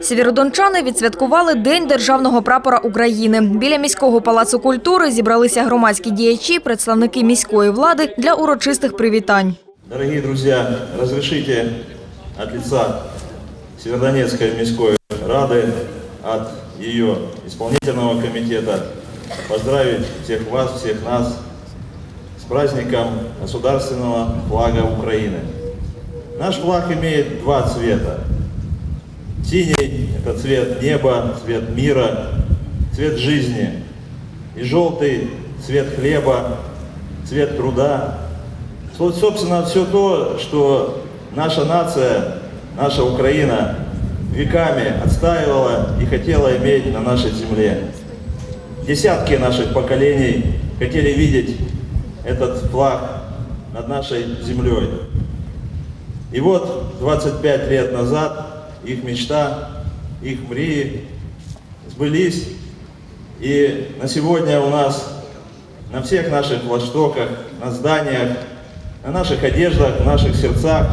Сєвєродончани відсвяткували День державного прапора України. Біля міського палацу культури зібралися громадські діячі, представники міської влади для урочистих привітань. Дорогие друзья, разрешите от лица Северодонецкой Мирской Рады, от ее исполнительного комитета поздравить всех вас, всех нас с праздником государственного флага Украины. Наш флаг имеет два цвета. Синий – это цвет неба, цвет мира, цвет жизни. И желтый – цвет хлеба, цвет труда, вот, собственно, все то, что наша нация, наша Украина веками отстаивала и хотела иметь на нашей земле. Десятки наших поколений хотели видеть этот флаг над нашей землей. И вот 25 лет назад их мечта, их мрии сбылись. И на сегодня у нас на всех наших флагштоках, на зданиях, на наших одеждах, в наших сердцах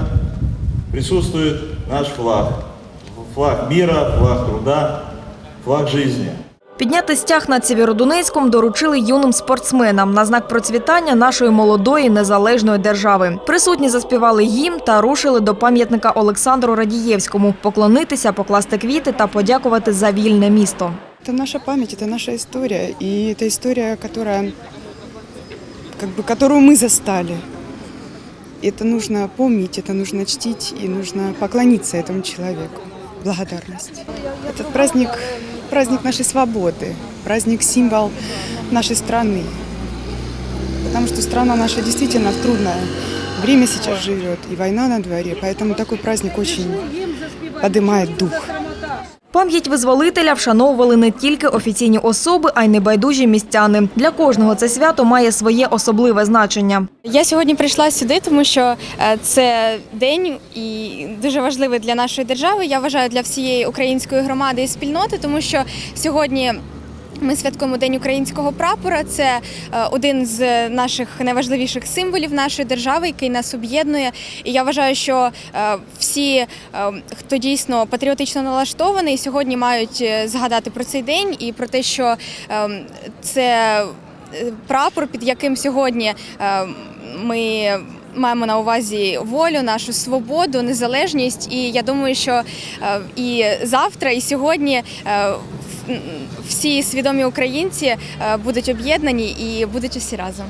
присутствует наш флаг. Флаг мира, флаг труда, флаг жизни. Підняти стяг над Сєвєродонецьком доручили юним спортсменам на знак процвітання нашої молодої незалежної держави. Присутні заспівали гімн та рушили до пам'ятника Олександру Радієвському поклонитися, покласти квіти та подякувати за вільне місто. Это наша память, это наша история. И это история, которая, как бы, которую мы застали. Это нужно помнить, это нужно чтить и нужно поклониться этому человеку. Благодарность. Этот праздник – праздник нашей свободы, праздник – символ нашей страны. Потому что страна наша действительно в трудное время сейчас живет, и война на дворе, поэтому такой праздник очень поднимает дух. Пам'ять визволителя вшановували не тільки офіційні особи, а й небайдужі містяни. Для кожного це свято має своє особливе значення. Я сьогодні прийшла сюди, тому що е, це день і дуже важливий для нашої держави. Я вважаю для всієї української громади і спільноти, тому що сьогодні. Ми святкуємо День українського прапора. Це е, один з наших найважливіших символів нашої держави, який нас об'єднує. І я вважаю, що е, всі, е, хто дійсно патріотично налаштований, сьогодні мають згадати про цей день і про те, що е, це прапор, під яким сьогодні ми. Маємо на увазі волю, нашу свободу, незалежність, і я думаю, що і завтра, і сьогодні всі свідомі українці е, будуть об'єднані і будуть усі разом.